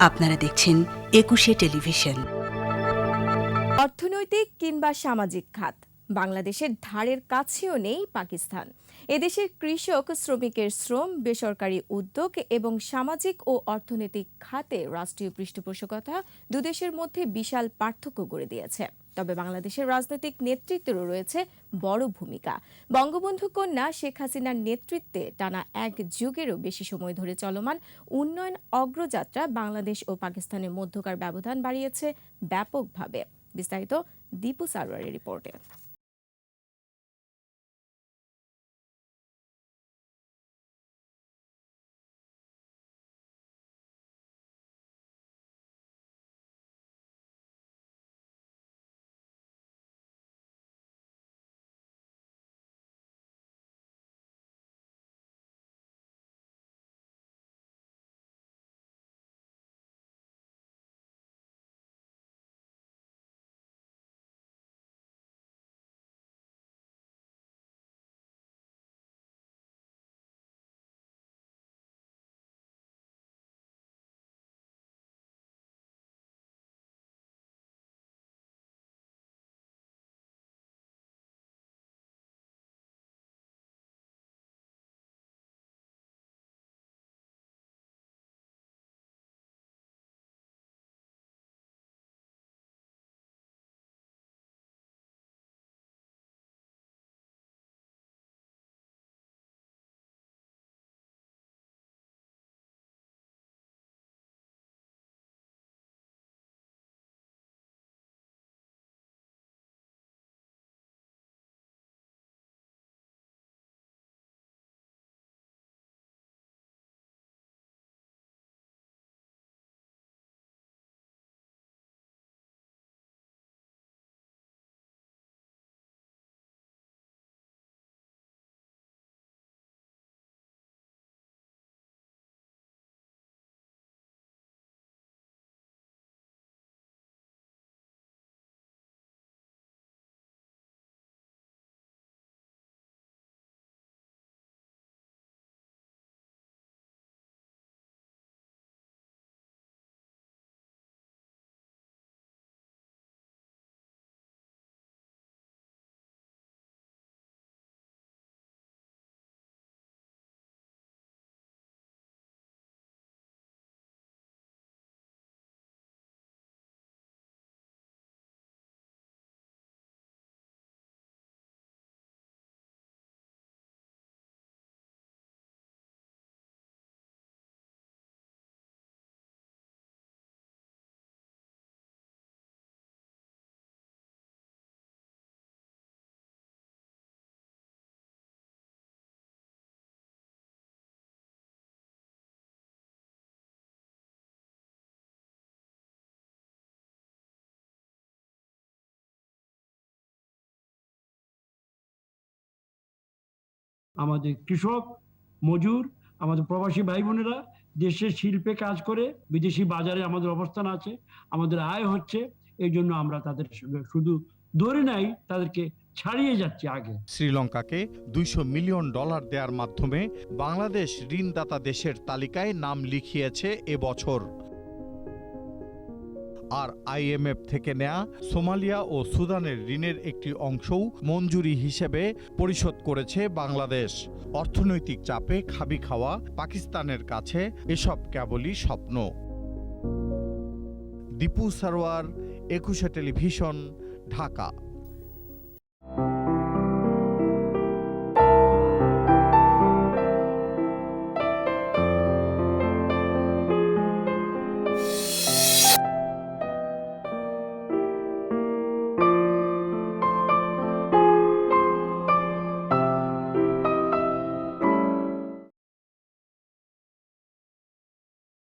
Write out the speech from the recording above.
আপনারা দেখছেন একুশে টেলিভিশন। অর্থনৈতিক কিংবা সামাজিক খাত, বাংলাদেশের ধারের কাছেও নেই পাকিস্তান। এদেশের কৃষক, শ্রমিকের শ্রম, বেসরকারি উদ্যোগ এবং সামাজিক ও অর্থনৈতিক খাতে রাষ্ট্রীয় পৃষ্ঠপোষকতা দুদেশের মধ্যে বিশাল পার্থক্য গড়ে দিয়েছে। তবে বাংলাদেশের রাজনৈতিক নেতৃত্বেরও রয়েছে বড় ভূমিকা। বঙ্গবন্ধু কন্যা শেখ হাসিনার নেতৃত্বে টানা এক যুগেরও বেশি সময় ধরে চলমান উন্নয়ন অগ্রযাত্রা বাংলাদেশ ও পাকিস্তানের মধ্যকার ব্যবধান বাড়িয়েছে ব্যাপকভাবে। বিস্তারিত দীপু সারোয়ারের রিপোর্টে। আমাদের কৃষক, মজুর, আমাদের প্রবাসী ভাই বোনেরা দেশের শিল্পে কাজ করে, বিদেশি বাজারে আমাদের অবস্থান আছে, আমাদের আয় হচ্ছে, এই জন্য আমরা তাদের শুধু ধরে নাই, তাদেরকে ছাড়িয়ে যাচ্ছি আগে। শ্রীলঙ্কাকে দুইশো মিলিয়ন ডলার দেওয়ার মাধ্যমে বাংলাদেশ ঋণদাতা দেশের তালিকায় নাম লিখিয়েছে এবছর আর আইএমএফ থেকে নেয়া সোমালিয়া ও সুদানের ঋণের একটি অংশও মঞ্জুরি হিসেবে পরিশোধ করেছে বাংলাদেশ। অর্থনৈতিক চাপে খাবি খাওয়া পাকিস্তানের কাছে এসব কেবলই স্বপ্ন। দীপু সারোয়ার, একুশে টেলিভিশন, ঢাকা।